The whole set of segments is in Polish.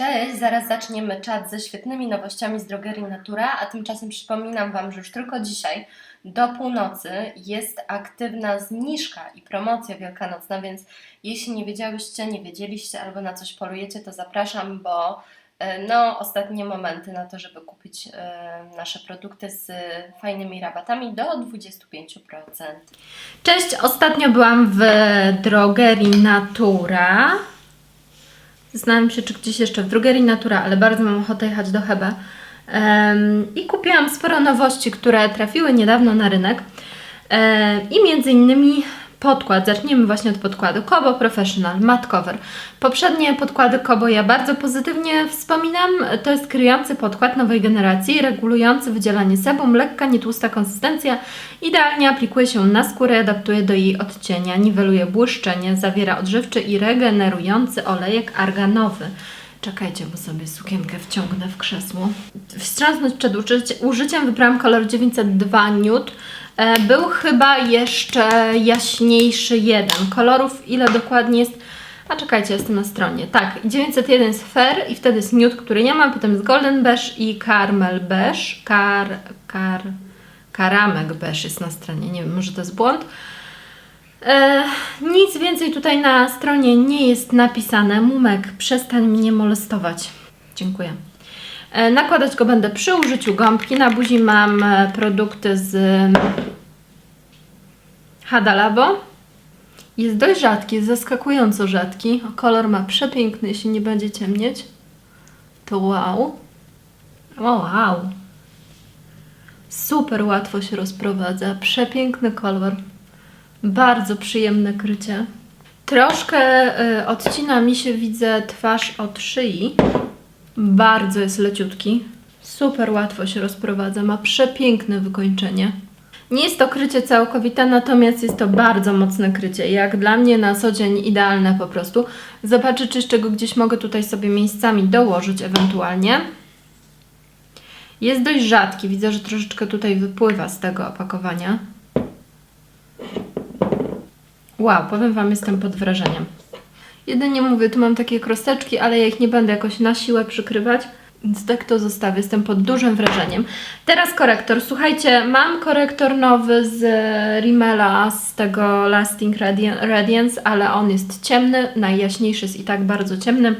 Cześć, zaraz zaczniemy czat ze świetnymi nowościami z drogerii Natura, a tymczasem przypominam Wam, że już tylko dzisiaj do północy jest aktywna zniżka i promocja wielkanocna, więc jeśli nie wiedziałyście, nie wiedzieliście albo na coś polujecie, to zapraszam, bo e, no, ostatnie momenty na to, żeby kupić e, nasze produkty z fajnymi rabatami do 25%. Cześć, ostatnio byłam w drogerii Natura. Zastanawiam się, czy gdzieś jeszcze w drogerii Natura, ale bardzo mam ochotę jechać do Hebe. I kupiłam sporo nowości, które trafiły niedawno na rynek. I między innymi podkład. Zacznijmy właśnie od podkładu. Kobo Professional Matte Cover. Poprzednie podkłady Kobo ja bardzo pozytywnie wspominam. To jest kryjący podkład nowej generacji, regulujący wydzielanie sebum, lekka, nietłusta konsystencja. Idealnie aplikuje się na skórę, adaptuje do jej odcienia, niweluje błyszczenie, zawiera odżywczy i regenerujący olejek arganowy. Czekajcie, bo sobie sukienkę wciągnę w krzesło. Wstrząsnąć przed użyci- użyciem wybrałam kolor 902 Nude. E, Był chyba jeszcze jaśniejszy jeden. Kolorów ile dokładnie jest? A czekajcie, jestem na stronie. Tak, 901 jest Fair i wtedy jest Nude, który nie ma, potem jest Golden Beige i Caramel Beige. Kar, kar, karamek Beige jest na stronie, nie wiem, może to jest błąd. E, nic więcej tutaj na stronie nie jest napisane. Mumek, przestań mnie molestować. Dziękuję. E, nakładać go będę przy użyciu gąbki. Na buzi mam e, produkty z Hadalabo. Jest dość rzadki, jest zaskakująco rzadki. Kolor ma przepiękny, jeśli nie będzie ciemnieć. To wow. Wow. Super łatwo się rozprowadza. Przepiękny kolor. Bardzo przyjemne krycie. Troszkę y, odcina mi się, widzę, twarz od szyi. Bardzo jest leciutki. Super łatwo się rozprowadza. Ma przepiękne wykończenie. Nie jest to krycie całkowite, natomiast jest to bardzo mocne krycie. Jak dla mnie na co dzień idealne po prostu. Zobaczę, czy jeszcze go gdzieś mogę tutaj sobie miejscami dołożyć ewentualnie. Jest dość rzadki. Widzę, że troszeczkę tutaj wypływa z tego opakowania. Wow, powiem Wam, jestem pod wrażeniem. Jedynie mówię, tu mam takie krosteczki, ale ja ich nie będę jakoś na siłę przykrywać, więc tak to zostawię. Jestem pod dużym wrażeniem. Teraz korektor. Słuchajcie, mam korektor nowy z Rimmela, z tego Lasting Radian- Radiance, ale on jest ciemny, najjaśniejszy jest i tak bardzo ciemny,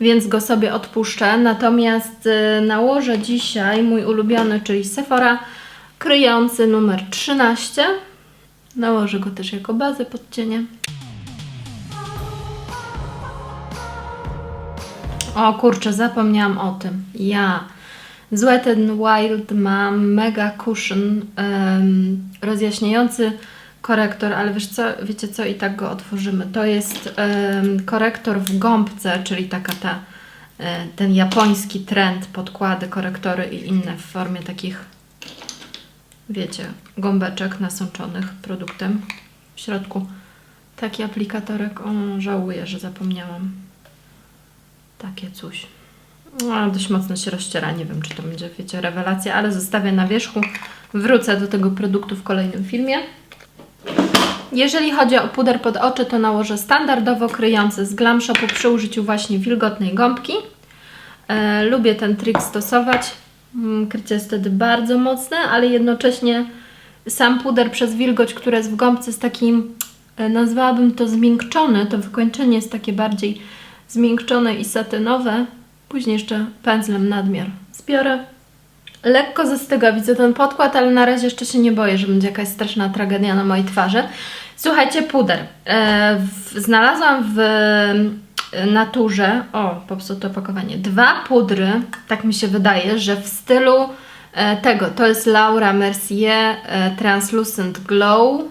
więc go sobie odpuszczę. Natomiast y, nałożę dzisiaj mój ulubiony, czyli Sephora, kryjący numer 13. Nałożę go też jako bazę pod cienie. O kurczę, zapomniałam o tym. Ja z Wet n Wild mam Mega Cushion em, rozjaśniający korektor, ale wiesz co, wiecie co, i tak go otworzymy. To jest em, korektor w gąbce, czyli taka ta, e, ten japoński trend, podkłady, korektory i inne w formie takich wiecie, gąbeczek nasączonych produktem. W środku taki aplikatorek. O, żałuję, że zapomniałam. Takie coś. No, dość mocno się rozciera. Nie wiem, czy to będzie, wiecie, rewelacja, ale zostawię na wierzchu. Wrócę do tego produktu w kolejnym filmie. Jeżeli chodzi o puder pod oczy, to nałożę standardowo kryjący z Glam Shopu przy użyciu właśnie wilgotnej gąbki. E, lubię ten trik stosować. Mm, Krycie jest wtedy bardzo mocne, ale jednocześnie sam puder przez wilgoć, która jest w gąbce, jest takim, e, nazwałabym to zmiękczone. To wykończenie jest takie bardziej zmiękczone i satynowe. Później jeszcze pędzlem nadmiar zbiorę. Lekko zastyga, widzę ten podkład, ale na razie jeszcze się nie boję, że będzie jakaś straszna tragedia na mojej twarzy. Słuchajcie, puder. E, w, znalazłam w e, naturze, o, popsute opakowanie, dwa pudry, tak mi się wydaje, że w stylu e, tego, to jest Laura Mercier e, Translucent Glow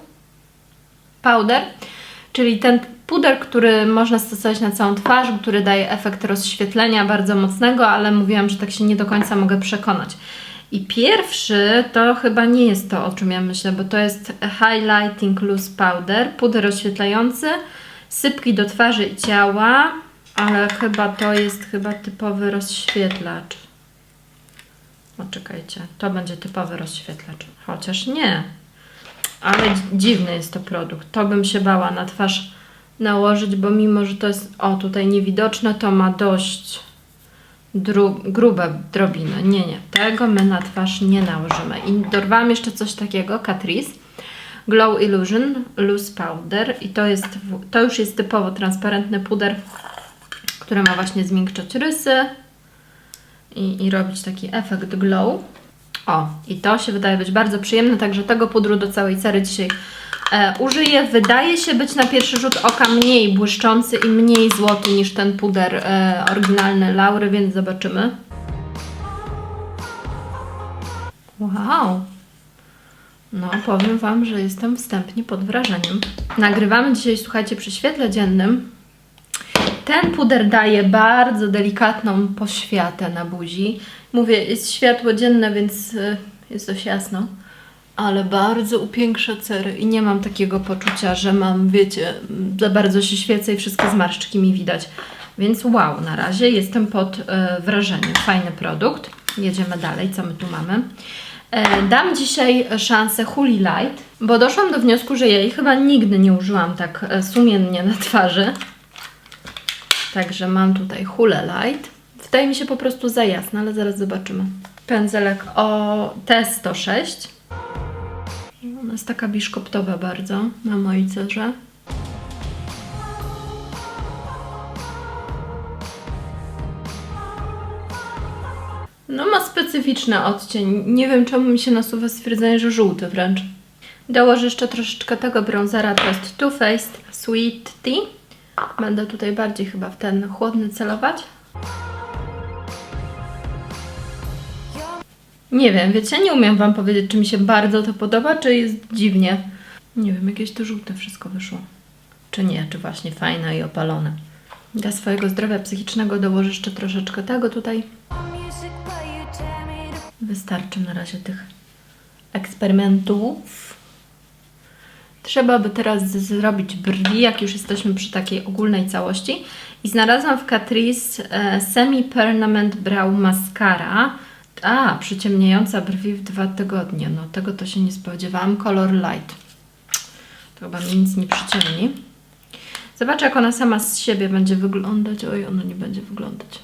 Powder, czyli ten puder, który można stosować na całą twarz, który daje efekt rozświetlenia bardzo mocnego, ale mówiłam, że tak się nie do końca mogę przekonać. I pierwszy to chyba nie jest to, o czym ja myślę, bo to jest Highlighting Loose Powder, puder rozświetlający, sypki do twarzy i ciała, ale chyba to jest chyba typowy rozświetlacz. O, czekajcie, to będzie typowy rozświetlacz. Chociaż nie. Ale dzi- dziwny jest to produkt. To bym się bała na twarz nałożyć, bo mimo, że to jest, o tutaj niewidoczne, to ma dość grube drobiny. Nie, nie, tego my na twarz nie nałożymy. I dorwałam jeszcze coś takiego, Catrice. Glow Illusion Loose Powder i to, jest, to już jest typowo transparentny puder, który ma właśnie zmiękczać rysy i, i robić taki efekt glow. O, i to się wydaje być bardzo przyjemne, także tego pudru do całej cery dzisiaj użyję. Wydaje się być na pierwszy rzut oka mniej błyszczący i mniej złoty niż ten puder e, oryginalny Laury, więc zobaczymy. Wow! No, powiem Wam, że jestem wstępnie pod wrażeniem. Nagrywamy dzisiaj, słuchajcie, przy świetle dziennym. Ten puder daje bardzo delikatną poświatę na buzi. Mówię, jest światło dzienne, więc y, jest dość jasno. Ale bardzo upiększa cery i nie mam takiego poczucia, że mam, wiecie, za bardzo się świecę i wszystkie zmarszczki mi widać. Więc wow, na razie jestem pod e, wrażeniem. Fajny produkt. Jedziemy dalej, co my tu mamy. E, dam dzisiaj szansę Huli Light, bo doszłam do wniosku, że jej chyba nigdy nie użyłam tak e, sumiennie na twarzy. Także mam tutaj Hule Light. Wydaje mi się po prostu za jasne, ale zaraz zobaczymy. Pędzelek o T106. Jest taka biszkoptowa bardzo na mojej cerze. No ma specyficzny odcień. Nie wiem czemu mi się nasuwa stwierdzenie, że żółty wręcz. Dołożę jeszcze troszeczkę tego bronzera, to jest Too Faced Sweet Tea. Będę tutaj bardziej chyba w ten chłodny celować. Nie wiem, wiecie, nie umiem Wam powiedzieć, czy mi się bardzo to podoba, czy jest dziwnie. Nie wiem, jakieś to żółte wszystko wyszło. Czy nie, czy właśnie fajne i opalone. Dla swojego zdrowia psychicznego dołożę jeszcze troszeczkę tego tutaj. Wystarczy na razie tych eksperymentów. Trzeba by teraz zrobić brwi, jak już jesteśmy przy takiej ogólnej całości. I znalazłam w Catrice e, Semi Permanent Brow Mascara. A, przyciemniająca brwi w dwa tygodnie. No tego to się nie spodziewałam. Color Light. To chyba mi nic nie przyciemni. Zobaczę, jak ona sama z siebie będzie wyglądać. Oj, ona nie będzie wyglądać.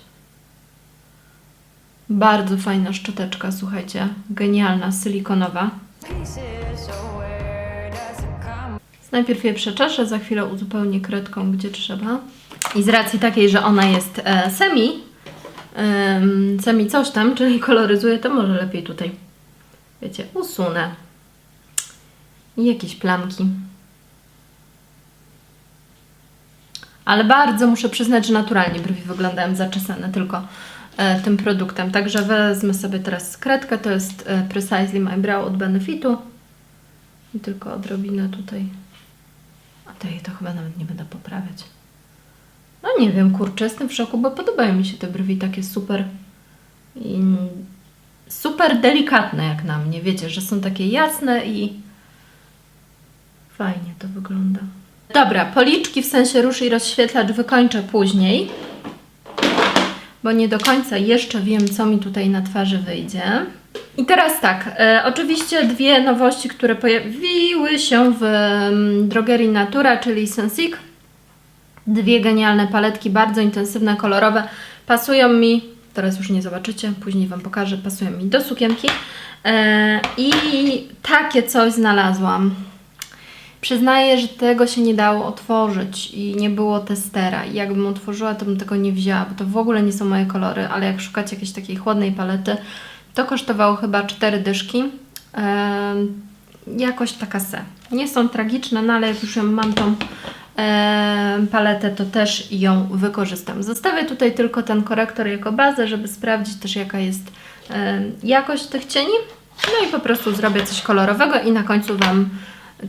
Bardzo fajna szczoteczka, słuchajcie. Genialna, silikonowa. Najpierw je przeczeszę, za chwilę uzupełnię kredką, gdzie trzeba. I z racji takiej, że ona jest e, semi, em, semi coś tam, czyli koloryzuje, to może lepiej tutaj, wiecie, usunę. I jakieś plamki. Ale bardzo muszę przyznać, że naturalnie brwi wyglądają zaczesane tylko e, tym produktem. Także wezmę sobie teraz kredkę, to jest e, Precisely My Brow od Benefitu. I tylko odrobinę tutaj. A tej to chyba nawet nie będę poprawiać. No nie wiem, kurczę, jestem w szoku, bo podobają mi się te brwi takie super super delikatne jak na mnie. Wiecie, że są takie jasne i fajnie to wygląda. Dobra, policzki w sensie rusz i rozświetlacz wykończę później, bo nie do końca jeszcze wiem, co mi tutaj na twarzy wyjdzie. I teraz tak, e, oczywiście dwie nowości, które pojawiły się w mm, drogerii Natura, czyli Sensic. Dwie genialne paletki, bardzo intensywne, kolorowe. Pasują mi, teraz już nie zobaczycie, później Wam pokażę, pasują mi do sukienki. E, I takie coś znalazłam. Przyznaję, że tego się nie dało otworzyć i nie było testera. I jakbym otworzyła, to bym tego nie wzięła, bo to w ogóle nie są moje kolory, ale jak szukacie jakiejś takiej chłodnej palety, to kosztowało chyba 4 dyszki. Em, jakoś taka se. Nie są tragiczne, no ale jak już ją mam tą paletę, to też ją wykorzystam. Zostawię tutaj tylko ten korektor jako bazę, żeby sprawdzić też jaka jest jakość tych cieni. No i po prostu zrobię coś kolorowego i na końcu Wam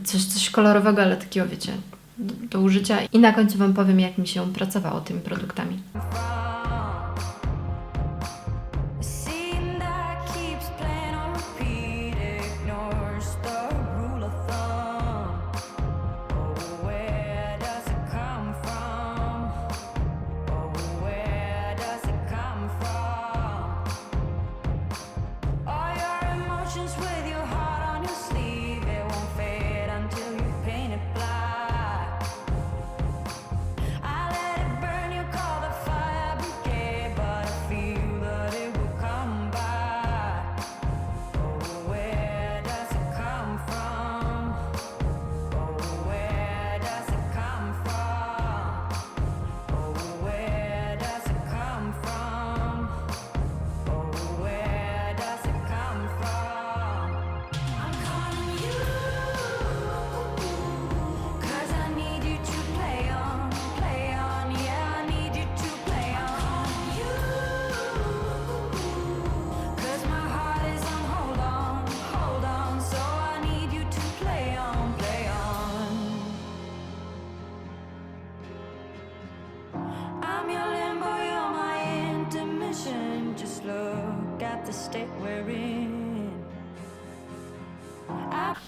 coś, coś kolorowego, ale takiego wiecie, do, do użycia. I na końcu Wam powiem, jak mi się pracowało tymi produktami.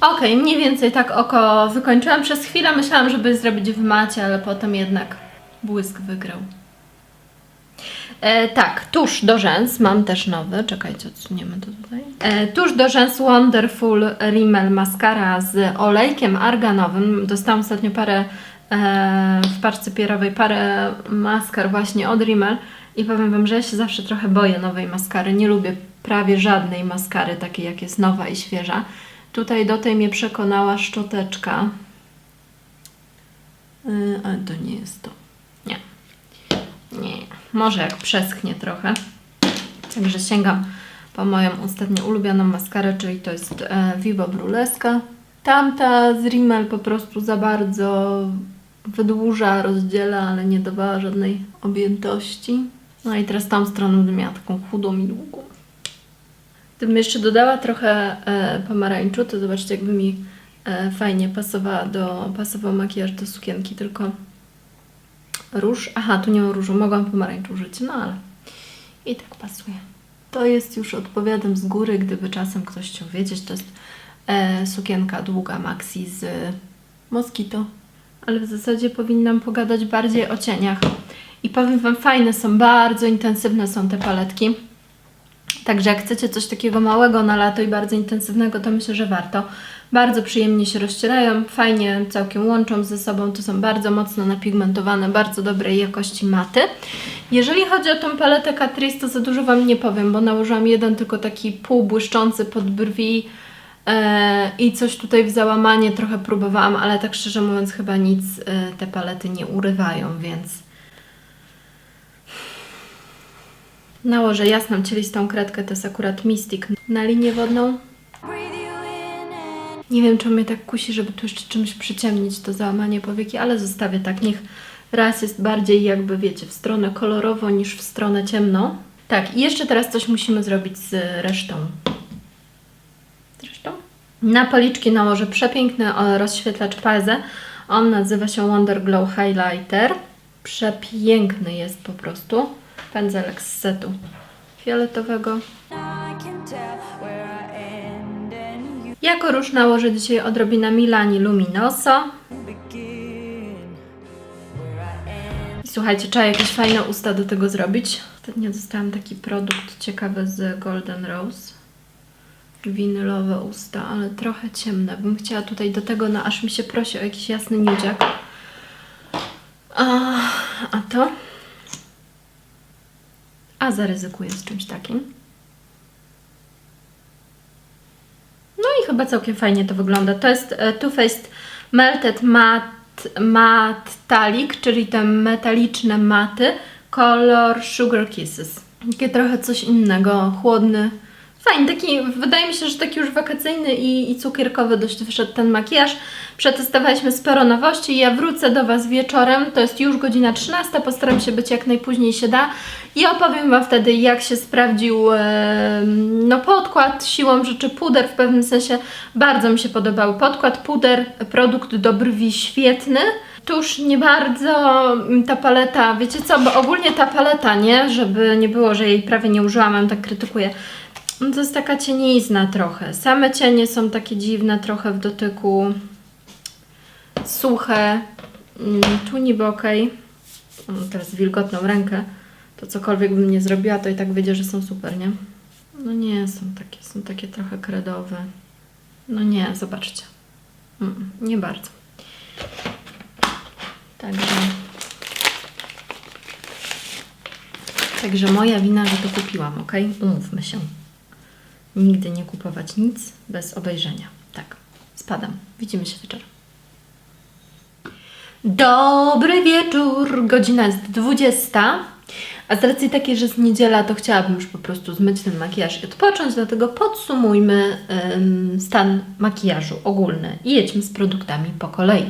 Ok, mniej więcej tak oko wykończyłam. Przez chwilę myślałam, żeby zrobić w macie, ale potem jednak błysk wygrał. E, tak, tusz do rzęs mam też nowy. Czekajcie, odsuniemy to tutaj. E, tusz do rzęs Wonderful Rimmel Mascara z olejkiem arganowym. Dostałam ostatnio parę e, w parce pierowej, parę maskar właśnie od Rimmel i powiem Wam, że ja się zawsze trochę boję nowej maskary. Nie lubię prawie żadnej maskary takiej, jak jest nowa i świeża. Tutaj do tej mnie przekonała szczoteczka. Yy, ale to nie jest to. Nie. Nie. Może jak przeschnie trochę. Także sięgam po moją ostatnio ulubioną maskarę, czyli to jest e, Vivo Bruleska. Tamta z Rimmel po prostu za bardzo wydłuża, rozdziela, ale nie dawała żadnej objętości. No i teraz tą stroną będę miała chudą i długą. Gdybym jeszcze dodała trochę e, pomarańczu, to zobaczcie, jakby mi e, fajnie pasowała do, pasował makijaż do sukienki, tylko róż. Aha, tu nie mam różu, mogłam pomarańczu użyć, no ale i tak pasuje. To jest już odpowiadam z góry, gdyby czasem ktoś chciał wiedzieć, to jest e, sukienka długa maxi z Moskito. Ale w zasadzie powinnam pogadać bardziej o cieniach. I powiem Wam, fajne są, bardzo intensywne są te paletki. Także jak chcecie coś takiego małego na lato i bardzo intensywnego, to myślę, że warto. Bardzo przyjemnie się rozcierają, fajnie całkiem łączą ze sobą. To są bardzo mocno napigmentowane, bardzo dobrej jakości maty. Jeżeli chodzi o tą paletę Catrice, to za dużo Wam nie powiem, bo nałożyłam jeden tylko taki półbłyszczący pod brwi e, i coś tutaj w załamanie trochę próbowałam, ale tak szczerze mówiąc chyba nic e, te palety nie urywają, więc... Nałożę jasną, cielistą kredkę, to jest akurat Mystic na linię wodną. Nie wiem, czy mnie tak kusi, żeby tu jeszcze czymś przyciemnić to załamanie powieki, ale zostawię tak. Niech raz jest bardziej jakby, wiecie, w stronę kolorowo niż w stronę ciemną. Tak, i jeszcze teraz coś musimy zrobić z resztą. Z resztą? Na policzki nałożę przepiękny rozświetlacz Paze. On nazywa się Wonder Glow Highlighter. Przepiękny jest po prostu. Pędzelek z setu fioletowego. Jako róż nałożę dzisiaj odrobinę Milani Luminoso. I Słuchajcie, trzeba jakieś fajne usta do tego zrobić. Ostatnio dostałam taki produkt ciekawy z Golden Rose. Winylowe usta, ale trochę ciemne. Bym chciała tutaj do tego, no aż mi się prosi o jakiś jasny nudziak. A, a to? A zaryzykuję z czymś takim. No i chyba całkiem fajnie to wygląda. To jest e, Too Faced Melted Matte, matte Talik, czyli te metaliczne maty, kolor Sugar Kisses. Takie trochę coś innego, chłodny. Fajny, taki, wydaje mi się, że taki już wakacyjny i, i cukierkowy dość wyszedł ten makijaż. Przetestowaliśmy sporo nowości. Ja wrócę do Was wieczorem, to jest już godzina 13, postaram się być jak najpóźniej się da i opowiem Wam wtedy, jak się sprawdził e, no, podkład, siłą rzeczy puder w pewnym sensie. Bardzo mi się podobał podkład, puder, produkt do brwi świetny. Tuż nie bardzo mm, ta paleta, wiecie co, bo ogólnie ta paleta, nie, żeby nie było, że jej prawie nie użyłam, tak krytykuję. No to jest taka cienizna trochę. Same cienie są takie dziwne trochę w dotyku. Suche. Mm, Tu niby okej. Mam teraz wilgotną rękę. To cokolwiek bym nie zrobiła, to i tak wiedzie, że są super, nie? No nie, są takie, są takie trochę kredowe. No nie, zobaczcie. Mm, nie bardzo. Także... Także moja wina, że to kupiłam, ok? Umówmy się. Nigdy nie kupować nic bez obejrzenia. Tak, spadam. Widzimy się wieczorem. Dobry wieczór, godzina jest 20. A z racji takiej, że jest niedziela, to chciałabym już po prostu zmyć ten makijaż i odpocząć, dlatego podsumujmy ym, stan makijażu ogólny i jedźmy z produktami po kolei.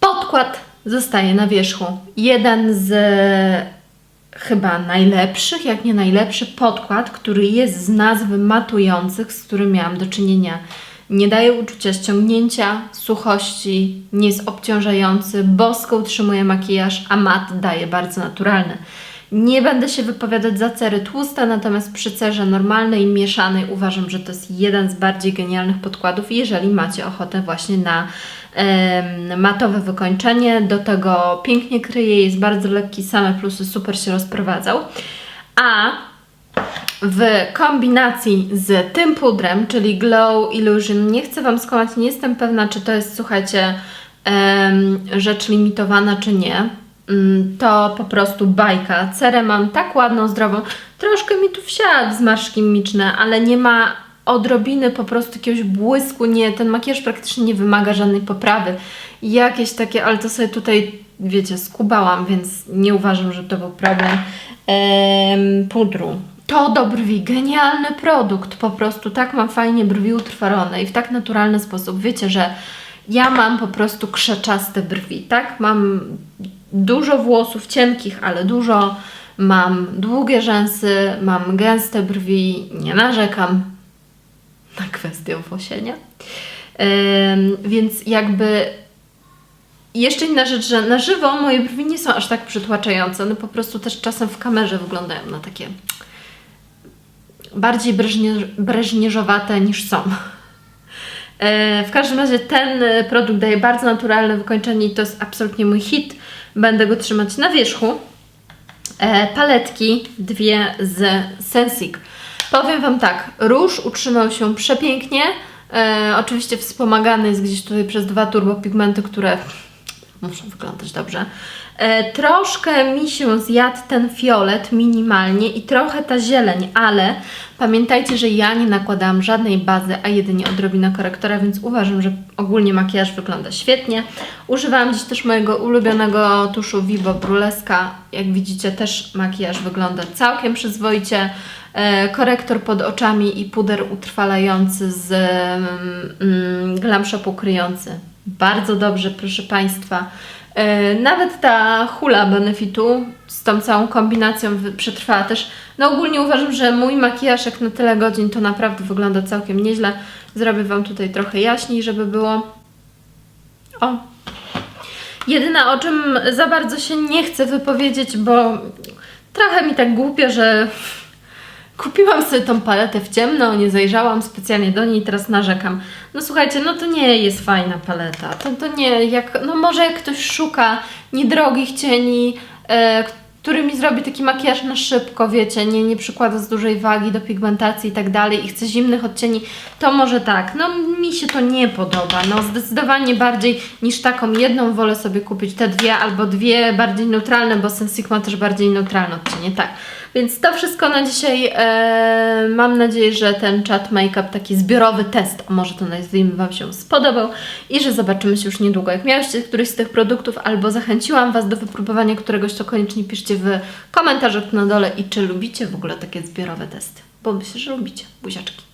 Podkład zostaje na wierzchu. Jeden z chyba najlepszych, jak nie najlepszy podkład, który jest z nazwy matujących, z którym miałam do czynienia. Nie daje uczucia ściągnięcia, suchości, nie jest obciążający, bosko utrzymuje makijaż, a mat daje bardzo naturalny. Nie będę się wypowiadać za cery tłuste, natomiast przy cerze normalnej, mieszanej uważam, że to jest jeden z bardziej genialnych podkładów, jeżeli macie ochotę właśnie na matowe wykończenie. Do tego pięknie kryje, jest bardzo lekki, same plusy, super się rozprowadzał. A w kombinacji z tym pudrem, czyli Glow Illusion, nie chcę Wam skłamać, nie jestem pewna, czy to jest, słuchajcie, rzecz limitowana, czy nie. Mm, To po prostu bajka. Cerę mam tak ładną, zdrową. Troszkę mi tu wsiadł zmarszki mimiczne, ale nie ma odrobiny po prostu jakiegoś błysku. Nie, ten makijaż praktycznie nie wymaga żadnej poprawy. Jakieś takie, ale to sobie tutaj, wiecie, skubałam, więc nie uważam, że to był problem. Em, pudru. To do brwi, genialny produkt, po prostu tak mam fajnie brwi utrwalone i w tak naturalny sposób. Wiecie, że ja mam po prostu krzeczaste brwi, tak? Mam dużo włosów cienkich, ale dużo. Mam długie rzęsy, mam gęste brwi, nie narzekam na kwestię włosienia. Więc jakby jeszcze inna rzecz, że na żywo moje brwi nie są aż tak przytłaczające. One po prostu też czasem w kamerze wyglądają na takie bardziej breżnie, breżnieżowate niż są. E, W każdym razie ten e, produkt daje bardzo naturalne wykończenie i to jest absolutnie mój hit. Będę go trzymać na wierzchu. E, Paletki dwie z Sensik. Powiem Wam tak, róż utrzymał się przepięknie. E, oczywiście wspomagany jest gdzieś tutaj przez dwa turbopigmenty, które muszą wyglądać dobrze. E, troszkę mi się zjadł ten fiolet minimalnie i trochę ta zieleń, ale pamiętajcie, że ja nie nakładałam żadnej bazy, a jedynie odrobinę korektora, więc uważam, że ogólnie makijaż wygląda świetnie. Używałam dziś też mojego ulubionego tuszu Vivo Bruleska. Jak widzicie, też makijaż wygląda całkiem przyzwoicie. E, korektor pod oczami i puder utrwalający z mm, Glam Shopu kryjący. Bardzo dobrze, proszę Państwa. E, Nawet ta hula Benefitu z tą całą kombinacją przetrwała też. No ogólnie uważam, że mój makijaż jak na tyle godzin to naprawdę wygląda całkiem nieźle. Zrobię Wam tutaj trochę jaśniej, żeby było. O. Jedyne o czym za bardzo się nie chcę wypowiedzieć, bo trochę mi tak głupio, że Kupiłam sobie tą paletę w ciemno, nie zajrzałam specjalnie do niej teraz narzekam. No słuchajcie, no to nie jest fajna paleta. To, to nie, jak, no może jak ktoś szuka niedrogich cieni, e, którymi zrobi taki makijaż na szybko, wiecie, nie, nie przykłada z dużej wagi do pigmentacji i tak dalej i chce zimnych odcieni, to może tak. No mi się to nie podoba. No zdecydowanie bardziej niż taką jedną wolę sobie kupić te dwie albo dwie bardziej neutralne, bo Sensic ma też bardziej neutralne odcienie, tak. Więc to wszystko na dzisiaj. E, mam nadzieję, że ten chat make-up, taki zbiorowy test, a może to nazwijmy Wam się spodobał i że zobaczymy się już niedługo. Jak miałyście któryś z tych produktów albo zachęciłam Was do wypróbowania któregoś, to koniecznie piszcie w komentarzach na dole i czy lubicie w ogóle takie zbiorowe testy. Bo myślę, że lubicie. Buziaczki.